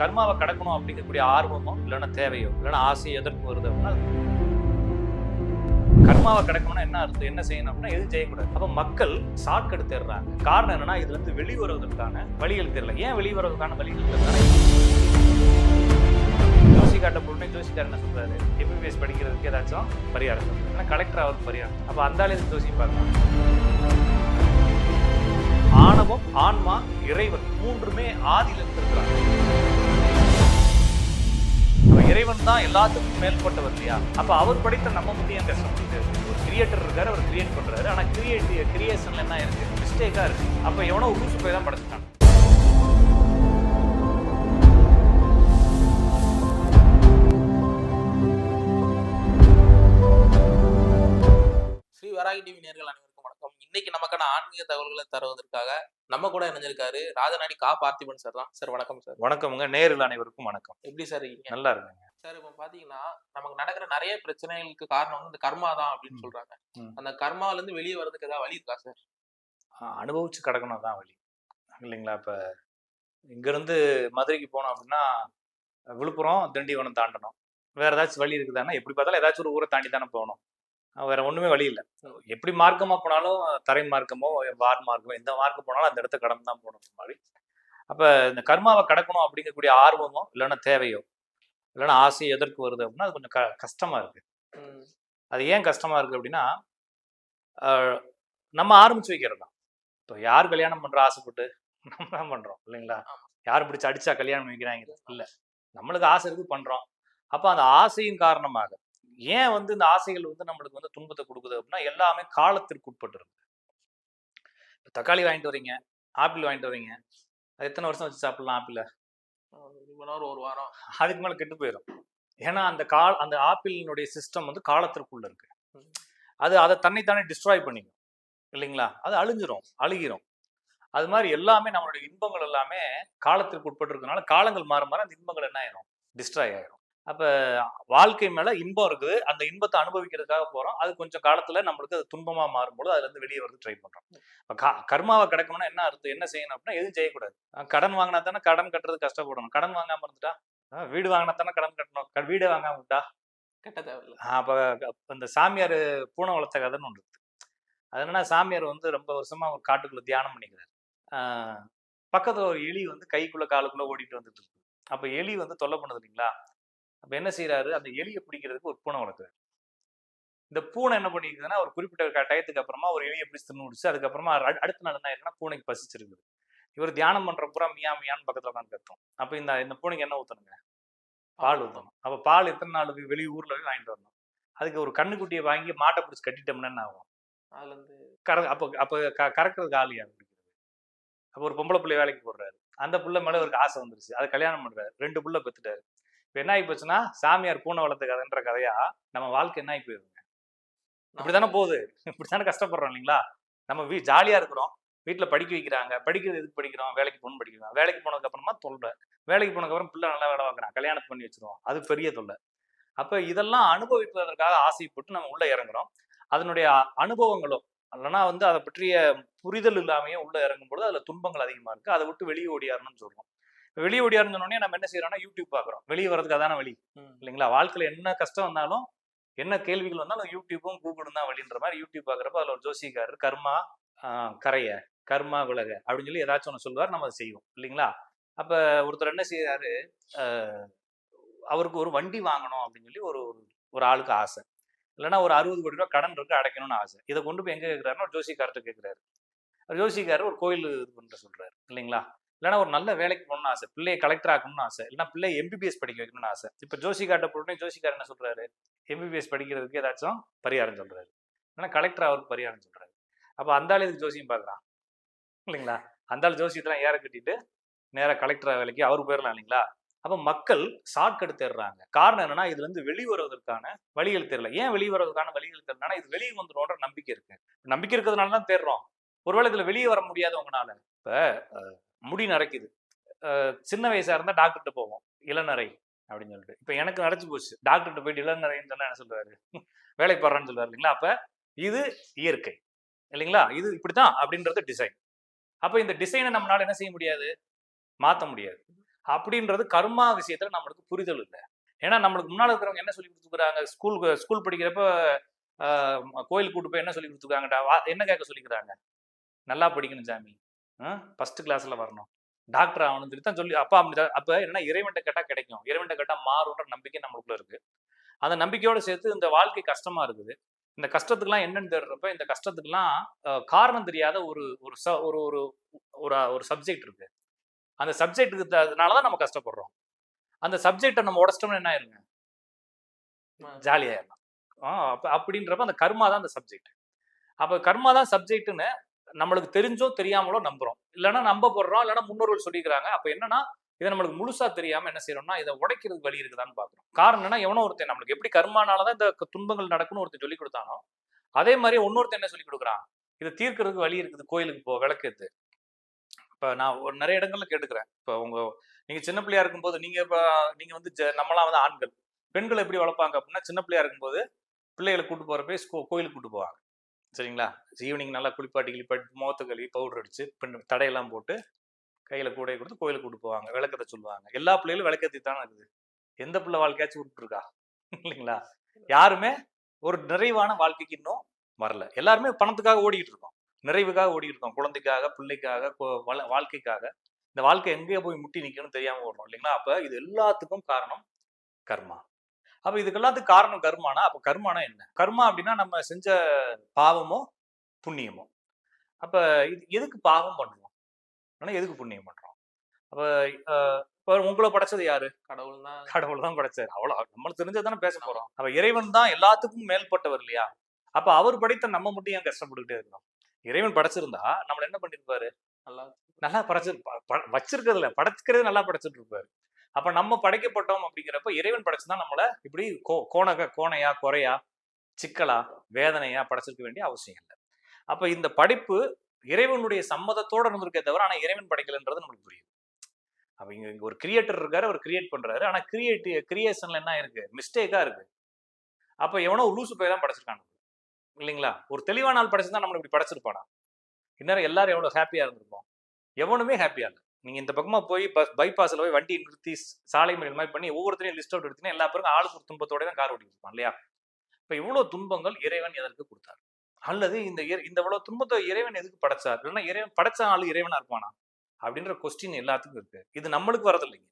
கர்மாவை கடக்கணும் அப்படிங்கக்கூடிய ஆர்வமோ இல்லைன்னா தேவையோ இல்லைன்னா ஆசையோ எதற்கு வருது அப்படின்னா கர்மாவை கடக்கணும்னா என்ன அர்த்தம் என்ன செய்யணும் அப்படின்னா எதுவும் செய்யக்கூடாது. அப்போ மக்கள் ஷார்ட்கட் தேடுறாங்க காரணம் என்னன்னா இதுல இருந்து வெளிவருவதற்கான வழிகள் தெரியல. ஏன் வெளிவருவதற்கான வழிகள் தெரியல? ஜோசி காட்ட பொண்ணு ஜோசிக்கார் என்ன சொல்றாரு? எம்பிபிஎஸ் படிக்கிறதுக்கு ஏதாச்சும் பரிகாரம் சொல்றாரு. ஏன்னா கலெக்டர் அவருக்கு பரிகாரம். அப்போ அந்த ஆளு ஜோசிப்பாங்க ஆணவம் ஆன்மா இறைவன் மூன்றுமே ஆதியில் இருக்கிறாங்க. இறைவன் தான் எல்லாத்துக்கும் மேல்பட்டவர் இல்லையா? அப்போ அவர் படைத்த நம்ம மட்டும் ஏன் கஷ்டப்படுது ஒரு கிரியேட்டர் இருக்காரு அவர் கிரியேட் பண்ணுறாரு ஆனா கிரியேட்டிவ் கிரியேஷன்ல என்ன இருக்கு? மிஸ்டேக்காக இருக்கு. அப்ப எவனோ ஊசு போய் தான் படைச்சிட்டான். ஸ்ரீ வராகி டிவி நேர்கள் அனைவருக்கும் இன்னைக்கு நமக்கான ஆன்மீக தகவல்களை தருவதற்காக நம்ம கூட இணைஞ்சிருக்காரு ராஜநாடி கா பார்த்திபன் சார் தான். சார் வணக்கம் சார் வணக்கம்ங்க. நேரில் அனைவருக்கும் வணக்கம். எப்படி சார் இருக்கீங்க? நல்லா இருக்குங்க. சார் இப்போ பாத்தீங்கன்னா நமக்கு நடக்கிற நிறைய பிரச்சனைகளுக்கு காரணம் வந்து இந்த கர்மா தான் அப்படின்னு. சொல்றாங்க. அந்த கர்மால இருந்து வெளியே வர்றதுக்கு ஏதாவது வழி இருக்கா சார் அனுபவிச்சு கடக்கணும் தான் வழி. இல்லைங்களா? இப்போ இங்கேருந்து மதுரைக்கு போனோம் அப்படின்னா விழுப்புரம் திண்டிவனம் தாண்டணும். வேற ஏதாச்சும் வழி இருக்குதானா எப்படி பார்த்தாலும் ஏதாச்சும் ஒரு ஊரை தாண்டி தானே போகணும். வேற ஒண்ணுமே வழி இல்லை. எப்படி மார்க்கமா போனாலும் தரை மார்க்கமோ வார் மார்க்கமோ எந்த மார்க்கம் போனாலும் அந்த இடத்த கடந்து தான் போகணும் மாதிரி. அப்ப இந்த கர்மாவை கடக்கணும் அப்படிங்கக்கூடிய ஆர்வமோ இல்லைன்னா தேவையோ இல்லைன்னா ஆசை எதற்கு வருது அப்படின்னா அது கொஞ்சம் க கஷ்டமா இருக்கு. அது ஏன் கஷ்டமா இருக்கு அப்படின்னா நம்ம ஆரம்பிச்சு வைக்கிறது தான் இப்போ யார் கல்யாணம் பண்ற ஆசைப்பட்டு நம்ம தான் பண்றோம் இல்லைங்களா? யாரும் பிடிச்சு அடிச்சா கல்யாணம் வைக்கிறாங்க? இல்ல. நம்மளுக்கு ஆசை இருக்கு பண்றோம். அப்போ அந்த ஆசையின் காரணமாக ஏன் வந்து இந்த ஆசைகள் வந்து நம்மளுக்கு வந்து துன்பத்தை கொடுக்குது அப்படின்னா எல்லாமே காலத்திற்கு உட்பட்டு இருக்கு இப்ப தக்காளி வாங்கிட்டு வரீங்க ஆப்பிள் வாங்கிட்டு வரீங்க அது எத்தனை வருஷம் வச்சு சாப்பிடலாம் ஆப்பிள? ஒரு வாரம். அதுக்கு மேல கெட்டு போயிடும் ஏன்னா அந்த கால் அந்த ஆப்பிளினுடைய சிஸ்டம் வந்து காலத்திற்குள்ள இருக்கு. அது அதை தன்னைத்தானே டிஸ்ட்ராய் பண்ணிக்கும். இல்லைங்களா? அது அழிஞ்சிரும் அழுகிரும். அது மாதிரி எல்லாமே நம்மளுடைய இன்பங்கள் எல்லாமே காலத்திற்கு உட்பட்டு இருக்கனால காலங்கள் மாற மாற அந்த இன்பங்கள் என்ன ஆயிரும்? டிஸ்ட்ராய் ஆயிரும். அப்ப வாழ்க்கை மேல இன்பம் இருக்குது. அந்த இன்பத்தை அனுபவிக்கிறதுக்காக போறோம். அது கொஞ்சம் காலத்துல நம்மளுக்கு அது துன்பமா மாறும்போது அதுல இருந்து வெளியே வரது ட்ரை பண்றோம். இப்ப க- கர்மாவை கிடக்கணும்னா என்ன அர்த்தம்? என்ன செய்யணும் அப்படின்னா எதுவும் செய்யக்கூடாது. கடன் வாங்கினா தானே கடன் கட்டுறது கஷ்டப்படணும். கடன் வாங்காம இருந்துட்டா? வீடு வாங்கினா தானே கடன் கட்டணும். வீடு வாங்காம விட்டா? கெட்ட தேவையில்ல. அப்ப இந்த சாமியார் பூனை வளர்த்த கதைன்னு ஒன்று அது என்னன்னா சாமியார் வந்து ரொம்ப வருஷமா ஒரு காட்டுக்குள்ள தியானம் பண்ணிக்கிறாரு. ஆஹ் பக்கத்துல ஒரு எலி வந்து கைக்குள்ள காலுக்குள்ள ஓடிட்டு வந்துட்டு இருக்கு. அப்ப எலி வந்து தொல்லை பண்ணுது இல்லைங்களா? அப்ப என்ன செய்யறாரு அந்த எலியை பிடிக்கிறதுக்கு ஒரு பூனை வளர்க்குறாரு. இந்த பூனை என்ன பண்ணிக்குதுன்னா ஒரு குறிப்பிட்ட டயத்துக்கு அப்புறமா ஒரு எலியை பிடிச்சு தின்னு முடிச்சு அதுக்கப்புறமா அடு- அடுத்த நாள் என்ன ஆயிருக்குன்னா பூனைக்கு பசிச்சிருக்குது. இவர் தியானம் பண்ற பூரா மியா மியான்னு பக்கத்துல உட்காந்து கத்தும். அப்ப இந்த இந்த பூனைக்கு என்ன ஊத்தணுங்க? பால் ஊற்றணும் அப்போ பால் எத்தனை நாள் போய் வெளி ஊர்ல போய் வாங்கிட்டு வரணும். அதுக்கு ஒரு கண்ணுக்குட்டியை வாங்கி மாட்டை பிடிச்சி கட்டிட்டோம்னா என்ன ஆகும்? அதுல இருந்து கற அப்போ அப்போ க கறக்கிறதுக்கு ஆள் யார் பிடிக்கிறது? அப்போ ஒரு பொம்பளை பிள்ளை வேலைக்கு போடுறாரு. அந்த புள்ள மேல அவருக்கு ஆசை வந்துருச்சு. அதை கல்யாணம் பண்றாரு. ரெண்டு புள்ள பெத்துட்டாரு. இப்போ என்ன ஆகி போச்சுன்னா சாமியார் பூனை வளர்த்த கதைன்ற கதையா நம்ம வாழ்க்கை என்ன ஆகி போயிருங்க இப்படித்தானே போகுது. இப்படித்தானே கஷ்டப்படுறோம் இல்லைங்களா? நம்ம வீ ஜாலியா இருக்கிறோம். வீட்டில் படிக்க வைக்கிறாங்க. படிக்கிறது எதுக்கு படிக்கிறோம்? வேலைக்கு போகணும் படிக்கிறோம் வேலைக்கு போனதுக்கு அப்புறமா தொல்லை. வேலைக்கு போனதுக்கு அப்புறம் பிள்ளை நல்லா வேலை பார்க்குறான். கல்யாணம் பண்ணி வச்சிருவோம் அது பெரிய தொல்லை. அப்போ இதெல்லாம் அனுபவிப்பதற்காக ஆசைப்பட்டு நம்ம உள்ள இறங்குறோம். அதனுடைய அ- அனுபவங்களோ இல்லைன்னா வந்து அதை பற்றிய புரிதல் இல்லாமையே உள்ள இறங்கும் பொழுது அதுல துன்பங்கள் அதிகமா இருக்கு. அதை விட்டு வெளியே ஓடியாரணும்னு சொல்றோம். வெளியே ஓடியாருன்னு நம்ம என்ன செய்யறோம்னா யூடியூப் பார்க்குறோம் வெளியே வரதுக்கு அதான வழி. இல்லைங்களா? வாழ்க்கையில என்ன கஷ்டம் வந்தாலும் என்ன கேள்விகள் வந்தாலும் யூடியூப்பும் கூகுளும் தான் வழின்ற மாதிரி யூடியூப் பார்க்குறப்ப அதில் ஒரு ஜோசிக்காரர் கர்மா கரைய கர்மா விலக அப்படின்னு சொல்லி ஏதாச்சும் ஒன்று சொல்லுவார் நம்ம அதை செய்வோம். இல்லைங்களா? அப்போ ஒருத்தர் என்ன செய்யறாரு அவருக்கு ஒரு வண்டி வாங்கணும் அப்படின்னு சொல்லி ஒரு ஒரு- ஒரு ஆளுக்கு ஆசை. இல்லைன்னா ஒரு அறுபது கோடி ரூபா கடன் இருக்கு அடைக்கணும்னு ஆசை. இதை கொண்டு போய் எங்க கேட்குறாருன்னா ஒரு ஜோசிக்கார்ட்ட கேட்குறாரு ஜோசிக்காரர் ஒரு கோயில் இது பண்ணுற சொல்றாரு. இல்லைங்களா? இல்லைன்னா ஒரு நல்ல வேலைக்கு போகணும்னு ஆசை பிள்ளையை கலெக்டர் ஆகணும்னு ஆசை இல்லைனா பிள்ளை எம்பிபிஎஸ் படிக்க வைக்கணும்னு ஆசை. இப்போ ஜோசிக்கார்ட்ட போட்டோன்னே ஜோசிகார் என்ன சொல்றாரு? எம்பிபிஎஸ் படிக்கிறதுக்கு ஏதாச்சும் பரிகாரம் சொல்றாரு. ஏன்னா கலெக்டர் அவருக்கு பரிகாரம் சொல்றாரு. அப்போ அந்த ஆள் இதுக்கு ஜோசியம் பார்க்குறான் இல்லைங்களா? அந்த ஆள் ஜோசியத்தெல்லாம் ஏற கட்டிட்டு நேராக கலெக்டர் வேலைக்கு அவர் போயிடலாம் இல்லைங்களா? அப்போ மக்கள் ஷார்ட்கட் தேடுறாங்க காரணம் என்னன்னா இதுல இருந்து வெளிவருவதற்கான வழிகள் தெரியல. ஏன் வெளிவருவதற்கான வழிகள் தெரியலனா இது வெளியே வந்துடும்ன்ற நம்பிக்கை இருக்கு. நம்பிக்கை இருக்கிறதுனால தான் தேடுறோம். ஒருவேளை இதுல வெளியே வர முடியாது உங்களால இப்ப முடி நரைக்குது. சின்ன வயசாக இருந்தால் டாக்டர்கிட்ட போவோம். இளநரை அப்படின்னு சொல்லிட்டு. இப்போ எனக்கு நரைச்சு போச்சு. டாக்டர்கிட்ட போயிட்டு இளநரைன்னு சொன்னால் என்ன சொல்லுவார்? வேலைக்கு போடுறான்னு சொல்லுவார் இல்லைங்களா? அப்போ இது இயற்கை. இல்லைங்களா? இது இப்படி தான் அப்படின்றது டிசைன் அப்போ இந்த டிசைனை நம்மளால் என்ன செய்ய முடியாது? மாற்ற முடியாது. அப்படின்றது கர்மா விஷயத்தில் நம்மளுக்கு புரிதல் இல்லை. ஏன்னா நம்மளுக்கு முன்னால் இருக்கிறவங்க என்ன சொல்லி கொடுத்துருக்காங்க? ஸ்கூல் ஸ்கூல் படிக்கிறப்ப கோயிலுக்கு கூட்டு போய் என்ன சொல்லி கொடுத்துருக்காங்கடா? வா- என்ன கேட்க சொல்லிக்கிறாங்க? நல்லா படிக்கணும் சாமி. ஃபர்ஸ்ட் கிளாஸ்ல வரணும். டாக்டர் ஆகணும்னு சொல்லி தான் சொல்லி அப்பா அப்படி அப்ப என்ன இறைவன்ட்ட கேட்டா கிடைக்கும். இறைவன்ட்ட கேட்டா மாறுன்ற நம்பிக்கை நம்மளுக்குள்ள இருக்கு. அந்த நம்பிக்கையோட சேர்த்து இந்த வாழ்க்கை கஷ்டமா இருக்குது. இந்த கஷ்டத்துக்குலாம் என்னன்னு தேடுறப்ப இந்த கஷ்டத்துக்குலாம் காரணம் தெரியாத ஒரு ஒரு ச- ஒரு ஒரு ஒரு ஒரு சப்ஜெக்ட் இருக்கு. அந்த சப்ஜெக்ட்டுக்கு அதனாலதான் நம்ம கஷ்டப்படுறோம். அந்த சப்ஜெக்டை நம்ம உடச்சிட்டோம்னா என்ன ஆயிருங்க? ஜாலியாயிடலாம். ஆ அப்ப அப்படின்றப்ப அந்த கர்மா தான் அந்த சப்ஜெக்ட் அப்ப கர்மா தான் சப்ஜெக்ட்னு நம்மளுக்கு தெரிஞ்சோ தெரியாமலோ நம்புறோம். இல்லைன்னா நம்ப போடுறோம் இல்லைன்னா முன்னோர்கள் சொல்லிக்கிறாங்க அப்போ என்னன்னா இதை நம்மளுக்கு முழுசா தெரியாம என்ன செய்யறோம்னா இதை உடைக்கிறதுக்கு வழி இருக்குதான்னு பாக்குறோம் காரணம் என்னன்னா எவனோ ஒருத்தன் நம்மளுக்கு எப்படி கர்மானாலதான் இந்த துன்பங்கள் நடக்கும்னு ஒருத்தன் சொல்லி கொடுத்தானோ அதே மாதிரி இன்னொருத்தன் என்ன சொல்லி கொடுக்குறான்? இதை தீர்க்கறதுக்கு வழி இருக்குது கோயிலுக்கு போ விளக்கேத்து இப்போ நான் ஒரு நிறைய இடங்கள்ல கேட்டுக்கிறேன். இப்போ உங்க நீங்க சின்ன பிள்ளையா இருக்கும்போது நீங்க இப்போ நீங்க வந்து ஜ- வந்து ஆண்கள். பெண்கள் எப்படி வளர்ப்பாங்க அப்படின்னா சின்ன பிள்ளையா இருக்கும்போது பிள்ளைகளை கூட்டு போறப்ப கோயிலுக்கு கூட்டு போவாங்க. சரிங்களா? ஈவினிங் நல்லா குளிப்பாட்டி கிளிப்பாட்டி முகத்து கழுவி பவுடர் அடிச்சு பின் தடையெல்லாம் போட்டு கையில கூடையை கொடுத்து கோயிலுக்கு கூட்டு போவாங்க. விளக்கத்தை சொல்லுவாங்க. எல்லா பிள்ளைகளும் விளக்கத்தி தானே இருக்குது. எந்த பிள்ளை வாழ்க்கையாச்சும் விட்டுருக்கா? இல்லைங்களா? யாருமே ஒரு நிறைவான வாழ்க்கைக்கு இன்னும் வரல. எல்லாருமே பணத்துக்காக ஓடிக்கிட்டு இருக்கோம். நிறைவுக்காக ஓடிக்கிட்டு இருக்கோம். குழந்தைக்காக பிள்ளைக்காக வள- வாழ்க்கைக்காக. இந்த வாழ்க்கை எங்கேயே போய் முட்டி நிற்கணும்னு தெரியாமல் ஓடுறோம் இல்லைங்களா? அப்போ இது எல்லாத்துக்கும் காரணம் கர்மா. அப்ப இதுக்கு எல்லாத்துக்கும் காரணம் கர்மானா? அப்ப கர்மானா என்ன? கர்மா அப்படின்னா நம்ம செஞ்ச பாவமோ புண்ணியமோ. அப்ப இது எதுக்கு பாவம் பண்றோம் ஆனா எதுக்கு புண்ணியம் பண்றோம்? அப்ப இப்ப உங்களை படைச்சது யாரு? கடவுள் தான் கடவுள் தான் படைச்சாரு. அவ்வளவு நம்மளுக்கு தெரிஞ்சதானே பேச போறோம். அப்ப இறைவன் தான் எல்லாத்துக்கும் மேல்பட்டவர் இல்லையா? அப்ப அவர் படைத்த நம்ம மட்டும் ஏன் கஷ்டப்பட்டுக்கிட்டே இருக்கோம் இறைவன் படைச்சிருந்தா நம்மள என்ன பண்ணிருப்பாரு? நல்லா நல்லா படைச்சிரு ப- ப- வச்சிருக்கிறதுல படைக்கிறது நல்லா படைச்சிட்டு இருப்பாரு. அப்ப நம்ம படைக்கப்பட்டோம் அப்படிங்கிறப்ப இறைவன் படைச்சுதான் நம்மள இப்படி கோ கோணக கோணையா குறையா சிக்கலா வேதனையா படைச்சிருக்க வேண்டிய அவசியம் இல்லை. அப்ப இந்த படைப்பு இறைவனுடைய சம்மதத்தோட இருந்திருக்கே தவிர ஆனா இறைவன் படைக்கலன்றது நம்மளுக்கு புரியுது. அப்ப இங்க இங்க ஒரு கிரியேட்டர் இருக்காரு அவர் கிரியேட் பண்றாரு. ஆனா கிரியேட் கிரியேஷன்ல என்ன இருக்கு மிஸ்டேக்கா இருக்கு. அப்ப எவனோ லூசு போய் தான் படைச்சிருக்காங்க இல்லைங்களா? ஒரு தெளிவான ஆள் படைச்சிருந்தா நம்மளை இப்படி படைச்சிருப்பானா? இந்நேரம் எல்லாரும் எவ்வளவு ஹாப்பியா இருந்திருப்போம்? எவனுமே ஹாப்பியா இல்லை. நீங்க இந்த பக்கமாக போய் பஸ் பைபாஸ்ல போய் வண்டி நிறுத்தி சாலை மறியல் மாதிரி பண்ணி ஒவ்வொருத்தரையும் லிஸ்ட் அவுட் எடுத்தீங்கன்னா எல்லா பேருக்கும் ஆளுக்கு ஒரு துன்பத்தோட தான் கார் ஓட்டிட்டு இல்லையா? இப்போ இவ்வளோ துன்பங்கள் இறைவன் எதற்கு கொடுத்தார்? அல்லது இந்த இந்த இவ்வளோ துன்பத்தை இறைவன் எதுக்கு படைச்சார்? இல்லைன்னா இறைவன் படைச்ச ஆளு இறைவனா இருப்பானா? அப்படின்ற கொஸ்டின் எல்லாத்துக்கும் இருக்கு. இது நம்மளுக்கு வரதில்லைங்க.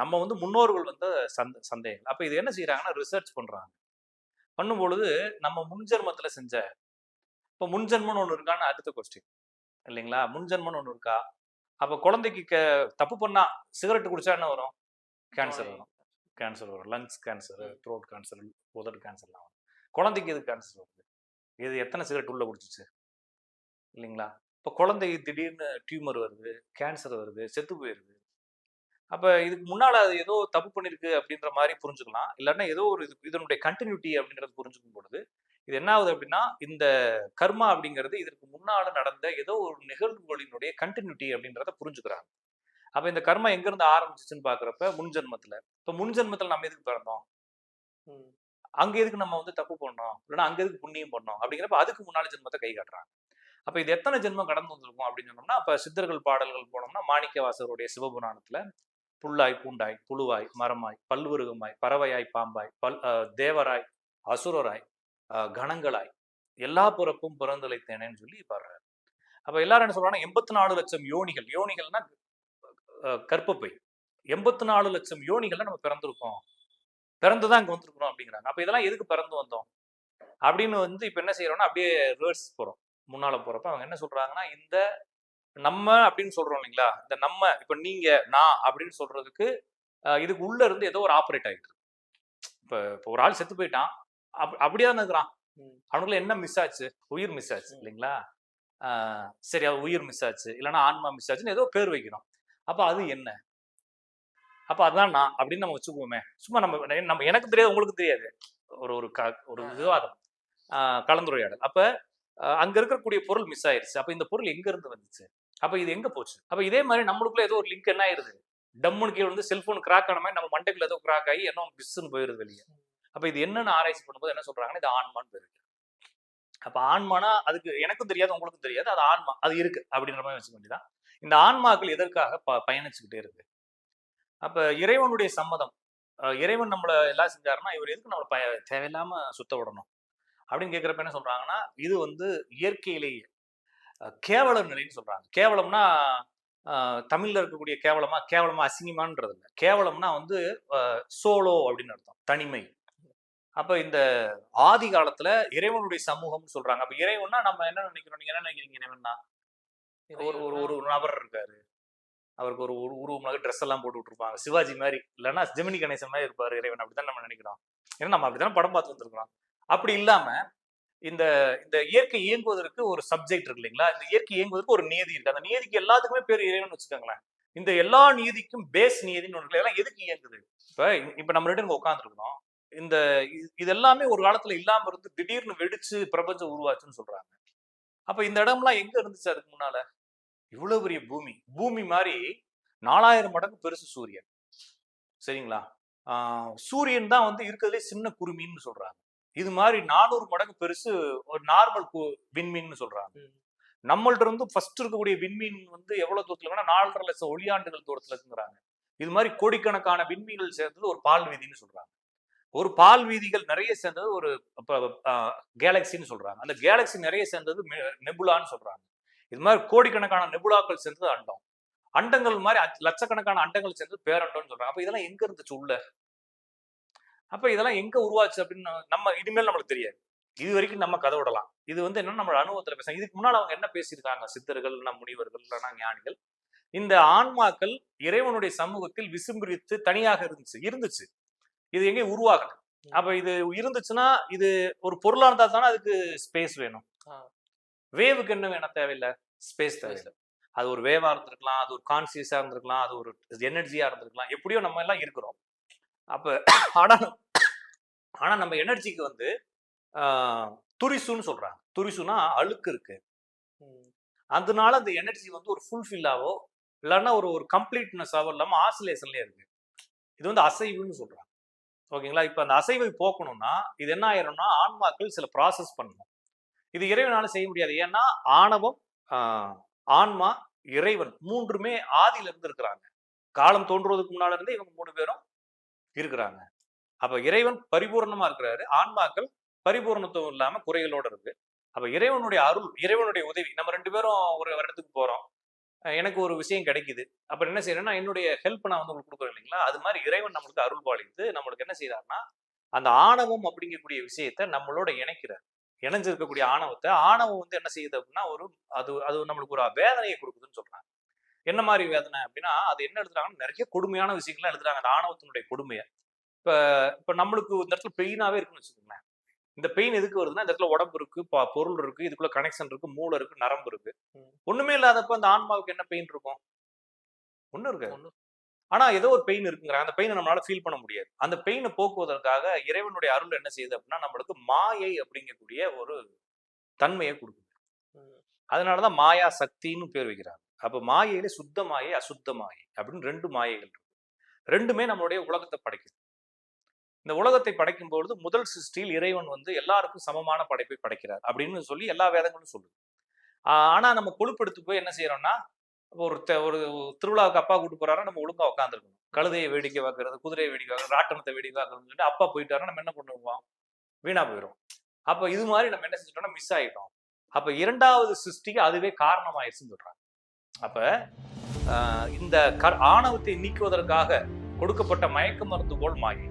நம்ம வந்து முன்னோர்கள் வந்து சந்த சந்தேகம் அப்ப இது என்ன செய்யறாங்கன்னா ரிசர்ச் பண்றாங்க. பண்ணும் பொழுது நம்ம முன்ஜென்மத்துல செஞ்ச இப்போ முன்ஜென்மன்னு ஒன்று இருக்கான்னு அடுத்த கொஸ்டின் இல்லைங்களா? முன்ஜென்மன்னு ஒன்று இருக்கா? அப்ப குழந்தைக்கு க- தப்பு பண்ணா சிகரெட் குடிச்சா என்ன வரும்? கேன்சர் வரும். கேன்சர் வரும். லங்ஸ் கேன்சர் த்ரோட் கேன்சர் உதடு கேன்சர்லாம் வரும். குழந்தைக்கு எது கேன்சர் வருது? இது எத்தனை சிகரெட் உள்ள குடிச்சிச்சு? இல்லைங்களா? இப்போ குழந்தை திடீர்னு டியூமர் வருது கேன்சர் வருது செத்து போயிருது. அப்போ இதுக்கு முன்னால் அது ஏதோ தப்பு பண்ணிருக்கு அப்படின்ற மாதிரி புரிஞ்சுக்கலாம். இல்லைன்னா ஏதோ ஒரு இது இதனுடைய கண்டினியூட்டி அப்படின்றது புரிஞ்சுக்கும் பொழுது இது என்ன ஆகுது அப்படின்னா இந்த கர்மா அப்படிங்கிறது இதற்கு முன்னால நடந்த ஏதோ ஒரு நிகழ்வுகளினுடைய கண்டினியூட்டி அப்படின்றத புரிஞ்சுக்கிறாங்க. அப்ப இந்த கர்மா எங்க இருந்து ஆரம்பிச்சிச்சுன்னு பாக்குறப்ப முன்ஜென்மத்துல இப்ப முன்ஜென்மத்துல நம்ம எதுக்கு பிறந்தோம். அங்க எதுக்கு நம்ம வந்து தப்பு பண்ணோம்? இல்லைன்னா அங்க எதுக்கு புண்ணியம் பண்ணோம்? அப்படிங்கிறப்ப அதுக்கு முன்னாடி ஜென்மத்தை கை காட்டுறாங்க. அப்ப இது எத்தனை ஜென்மம் கடந்து வந்திருக்கும் அப்படின்னு சொன்னோம்னா அப்ப சித்தர்கள் பாடல்கள் போனோம்னா மாணிக்கவாசருடைய சிவபுராணத்துல புல்லாய் பூண்டாய் புழுவாய் மரமாய் பல்விருகமாய் பறவையாய் பாம்பாய் பல் தேவராய் அசுரராய் கணங்களாய். எல்லா பிறப்பும் பிறந்தலைத்தேனேன்னு சொல்லி பாடுறாரு. அப்ப எல்லாரும் என்ன சொல்றாங்கன்னா எண்பத்தி நாலு லட்சம் யோனிகள். யோனிகள்னா கற்பப்பை. எண்பத்தி நாலு லட்சம் யோனிகள்ல நம்ம பிறந்திருக்கோம். பிறந்துதான் இங்க வந்திருக்கிறோம் அப்படிங்கிறாங்க. அப்ப இதெல்லாம் எதுக்கு பிறந்து வந்தோம்? அப்படின்னு வந்து இப்ப என்ன செய்யறோம்னா அப்படியே ரிவர்ஸ் போறோம். முன்னால போறப்ப அவங்க என்ன சொல்றாங்கன்னா இந்த நம்ம அப்படின்னு சொல்றோம் இல்லைங்களா? இந்த நம்ம இப்ப நீங்க நான் அப்படின்னு சொல்றதுக்கு இதுக்கு உள்ள இருந்து ஏதோ ஒரு ஆப்ரேட் ஆகிட்டு இருக்கு. இப்ப இப்போ ஒரு ஆள் செத்து போயிட்டான். அப் அப்படியே தானே இருக்கிறான். அவனுக்குள்ள என்ன மிஸ் ஆச்சு? உயிர் மிஸ் ஆச்சு. இல்லைங்களா? சரி உயிர் மிஸ் ஆச்சு. இல்லைன்னா ஆன்மா மிஸ் ஆச்சுன்னு ஏதோ பேர் வைக்கிறோம். அப்ப அது என்ன? அப்ப அதான் நான் அப்படின்னு நம்ம வச்சுக்குவோமே. சும்மா நம்ம நம்ம எனக்கு தெரியாது உங்களுக்கு தெரியாது. ஒரு ஒரு க- ஒரு விவாதம். கலந்துரையாடல். அப்ப அங்க இருக்கக்கூடிய பொருள் மிஸ் ஆயிருச்சு. அப்ப இந்த பொருள் எங்க இருந்து வந்துச்சு? அப்ப இது எங்க போச்சு? அப்ப இதே மாதிரி நம்மளுக்குள்ள ஏதோ ஒரு லிங்க் என்ன ஆயிருது? டம்முன்னு கீழே வந்து செல்போன் கிராக் ஆன மாதிரி நம்ம மண்டைக்குள்ள ஏதோ கிராக் ஆகி என்ன பிஸ்ன்னு போயிருது வெளியே. அப்ப இது என்னன்னு ஆராய்ச்சி பண்ணும்போது என்ன சொல்றாங்கன்னா இது ஆன்மான்னு பேரு அப்ப ஆன்மானா அதுக்கு எனக்கும் தெரியாது உங்களுக்கும் தெரியாது அது ஆன்மா அது இருக்கு அப்படின்ற மாதிரி வச்சுக்க வேண்டியதான் இந்த ஆன்மாக்கள் எதற்காக ப பயணிச்சுக்கிட்டே இருக்கு? அப்ப இறைவனுடைய சம்மதம் இறைவன் நம்மளை எல்லாம் செஞ்சாருன்னா இவர் எதுக்கு நம்மளை பய தேவையில்லாம சுத்த விடணும்? அப்படின்னு கேட்குறப்ப என்ன சொல்றாங்கன்னா இது வந்து இயற்கையிலேயே கேவல நிலைன்னு சொல்றாங்க. கேவலம்னா தமிழ்ல இருக்கக்கூடிய கேவலமா கேவலமா அசிங்கமான்றது இல்லை கேவலம்னா வந்து சோலோ அப்படின்னு அர்த்தம் தனிமை. அப்ப இந்த ஆதி காலத்துல இறைவனுடைய சமூகம்னு சொல்றாங்க. அப்ப இறைவன்னா நம்ம என்ன நினைக்கிறோம்? நீங்க என்ன நினைக்கிறீங்க இறைவன்னா? ஒரு ஒரு ஒரு நபர் இருக்காரு. அவருக்கு ஒரு ஒரு உருவமாக ட்ரெஸ் எல்லாம் போட்டு விட்டுருப்பாங்க. சிவாஜி மாதிரி. இல்லைன்னா ஜெமினி கணேசன் மாதிரி இருப்பாரு இறைவன். அப்படிதான் நம்ம நினைக்கிறோம். ஏன்னா நம்ம அப்படிதான் படம் பார்த்து வந்திருக்கிறோம். அப்படி இல்லாம இந்த இந்த இயற்கை இயங்குவதற்கு ஒரு சப்ஜெக்ட் இருக்கு இல்லைங்களா? இந்த இயற்கை இயங்குவதற்கு ஒரு நியதி இருக்கு. அந்த நியதிக்கு எல்லாத்துக்குமே பேர் இறைவன் வச்சுக்கோங்களேன். இந்த எல்லா நியதிக்கும் பேஸ் நியதின்னு ஒன்று இருக்கு. இதெல்லாம் எதுக்கு இயங்குது? இப்ப இப்ப நம்ம ரெண்டு உட்காந்துருக்கோம் இந்த இது- எல்லாமே ஒரு காலத்துல இல்லாம இருந்து திடீர்னு வெடிச்சு பிரபஞ்சம் உருவாச்சுன்னு சொல்றாங்க. அப்ப இந்த இடம்லாம் எங்க இருந்துச்சு அதுக்கு முன்னால? இவ்வளவு பெரிய பூமி. பூமி மாதிரி நாலாயிரம் மடங்கு பெருசு சூரியன். சரிங்களா? ஆஹ் சூரியன் தான் வந்து இருக்கிறதுலே சின்ன குருமின்னு சொல்றாங்க. இது மாதிரி நானூறு மடங்கு பெருசு ஒரு நார்மல் விண்மீன்னு சொல்றாங்க. நம்மள்ட்ட இருந்து ஃபர்ஸ்ட் இருக்கக்கூடிய விண்மீன் வந்து எவ்வளவு தூரத்துல இருக்குன்னா நாலரை லட்சம் ஒளியாண்டுகள் தூரத்துல இருக்குங்கிறாங்க. இது மாதிரி கோடிக்கணக்கான விண்மீன்கள் சேர்ந்தது ஒரு பால் வீதின்னு சொல்றாங்க. ஒரு பால் வீதிகள் நிறைய சேர்ந்தது ஒரு கேலக்சின்னு சொல்றாங்க. அந்த கேலக்சி நிறைய சேர்ந்தது நெபுலான்னு சொல்றாங்க. இது மாதிரி கோடிக்கணக்கான நெபுலாக்கள் சேர்ந்தது அண்டம். அண்டங்கள் மாதிரி லட்சக்கணக்கான அண்டங்கள் சேர்ந்தது பேரண்டம்னு சொல்றாங்க. அப்ப இதெல்லாம் எங்க இருந்துச்சு உள்ள? அப்ப இதெல்லாம் எங்க உருவாச்சு அப்படின்னு நம்ம இனிமேல் நம்மளுக்கு தெரியாது. இது வரைக்கும் நம்ம கதை விடலாம். இது வந்து என்ன நம்ம அனுபவத்துல பேசுறாங்க இதுக்கு முன்னால் அவங்க என்ன பேசியிருக்காங்க? சித்தர்கள் இல்லைனா முனிவர்கள் இல்லைனா ஞானிகள். இந்த ஆன்மாக்கள் இறைவனுடைய சமூகத்தில் விசும்பிரித்து தனியாக இருந்துச்சு இருந்துச்சு. இது எங்கேயும் உருவாகல அப்ப இது இருந்துச்சுன்னா இது ஒரு பொருளா இருந்தா தானே அதுக்கு ஸ்பேஸ் வேணும். வேவுக்கு என்ன வேணும்? தேவையில்லை. ஸ்பேஸ் தேவையில்லை. அது ஒரு வேவா இருந்திருக்கலாம் அது ஒரு கான்சியஸா இருந்திருக்கலாம் அது ஒரு எனர்ஜியா இருந்திருக்கலாம். எப்படியோ நம்ம எல்லாம் இருக்கிறோம். அப்ப ஆனா ஆனா நம்ம எனர்ஜிக்கு வந்து துரிசுன்னு சொல்றாங்க. துரிசுனா அழுக்கு இருக்கு. அதனால அந்த எனர்ஜி வந்து ஒரு ஃபுல்ஃபில்லாவோ இல்லைன்னா ஒரு ஒரு கம்ப்ளீட்னஸாவோ இல்லாம ஆசிலேஷன்லயே இருக்கு. இது வந்து அசைவுன்னு சொல்றாங்க. ஓகேங்களா? இப்போ அந்த அசைவை போக்கணும்னா இது என்ன ஆயிரும்னா ஆன்மாக்கள் சில ப்ராசஸ் பண்ணணும். இது இறைவனால செய்ய முடியாது. ஏன்னா ஆணவம் ஆஹ், ஆன்மா இறைவன் மூன்றுமே ஆதியில இருந்து இருக்கிறாங்க. காலம் தோன்றுவதற்கு முன்னால இருந்தே இவங்க மூணு பேரும் இருக்கிறாங்க. அப்ப இறைவன் பரிபூர்ணமா இருக்கிறாரு. ஆன்மாக்கள் பரிபூர்ணத்துவம் இல்லாம குறைகளோட இருக்கு. அப்ப இறைவனுடைய அருள் இறைவனுடைய உதவி நம்ம ரெண்டு பேரும் ஒரு இடத்துக்கு போறோம். எனக்கு ஒரு விஷயம் கிடைக்குது. அப்புறம் என்ன செய்யறேன்னா என்னுடைய ஹெல்ப் நான் வந்து உங்களுக்கு கொடுக்குறேன் இல்லைங்களா? அது மாதிரி இறைவன் நம்மளுக்கு அருள் பாலித்து நம்மளுக்கு என்ன செய்யறாருன்னா அந்த ஆணவம் அப்படிங்கக்கூடிய விஷயத்த நம்மளோட இணைக்கிறார். இணைஞ்சிருக்கக்கூடிய ஆணவத்தை ஆணவம் வந்து என்ன செய்யுது அப்படின்னா ஒரு அது அது நம்மளுக்கு ஒரு வேதனையை கொடுக்குதுன்னு சொல்றாங்க. என்ன மாதிரி வேதனை அப்படின்னா அது என்ன எழுதுறாங்கன்னா நிறைய கொடுமையான விஷயங்கள்லாம் எழுதுறாங்க. அந்த ஆணவத்தினுடைய கொடுமையை. இப்ப இப்ப நம்மளுக்கு இந்த இடத்துல பெயினாவே இருக்குன்னு வச்சுக்கோங்களேன். இந்த பெயின் எதுக்கு வருதுன்னா இந்த இடத்துல உடம்பு இருக்கு பொருள் இருக்கு இதுக்குள்ள கனெக்ஷன் இருக்கு மூளை இருக்கு நரம்பு இருக்கு. ஒண்ணுமே இல்லாதப்ப அந்த ஆன்மாவுக்கு என்ன பெயின் இருக்கும்? ஒண்ணும் இருக்கு ஆனா ஏதோ ஒரு பெயின் இருக்குங்கிறாங்க அந்த பெயினை நம்மளால ஃபீல் பண்ண முடியாது. அந்த பெயினை போக்குவதற்காக இறைவனுடைய அருள் என்ன செய்யுது அப்படின்னா நம்மளுக்கு மாயை அப்படிங்கக்கூடிய ஒரு தன்மையை கொடுக்குது. அதனாலதான் மாயா சக்தின்னு பேர் வைக்கிறாங்க. அப்ப மாயையில சுத்த மாயை அசுத்த மாயை அப்படின்னு ரெண்டு மாயைகள் இருக்கு. ரெண்டுமே நம்மளுடைய உலகத்தை படைக்குது. இந்த உலகத்தை படைக்கும் பொழுது முதல் சிருஷ்டியில் இறைவன் வந்து எல்லாருக்கும் சமமான படைப்பை படைக்கிறார் அப்படின்னு சொல்லி எல்லா வேதங்களும் சொல்லுது. ஆனா நம்ம கொழுப்பெடுத்து போய் என்ன செய்யறோம்னா ஒரு ஒரு திருவிழாவுக்கு அப்பா கூட்டு போறாரா நம்ம ஒழுங்கா உட்காந்துருக்கணும் கழுதையை வேடிக்கை பார்க்கறது குதிரையை வேடிக்கை பார்க்கறது ராட்டணத்தை வேடிக்கை பார்க்கறதுன்னு சொல்லிட்டு அப்பா போயிட்டாருன்னா நம்ம என்ன பண்ணுவோம்? வீணா போயிடும் அப்ப இது மாதிரி நம்ம என்ன செஞ்சிட்டோம்னா மிஸ் ஆகிட்டோம் அப்ப இரண்டாவது சிருஷ்டிக்கு அதுவே காரணமாயிருச்சுன்னு சொல்றாங்க. அப்ப இந்த க ஆணவத்தை நீக்குவதற்காக கொடுக்கப்பட்ட மயக்க மருந்து போல் மாயை.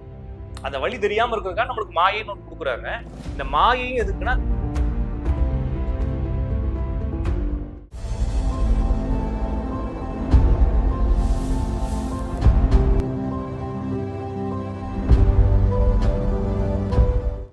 அந்த வழி தெரியாம இருக்கிறதுக்காக நம்மளுக்கு மாயைன்னு ஒன்று கொடுக்குறாங்க. இந்த மாயையும் எதுக்குன்னா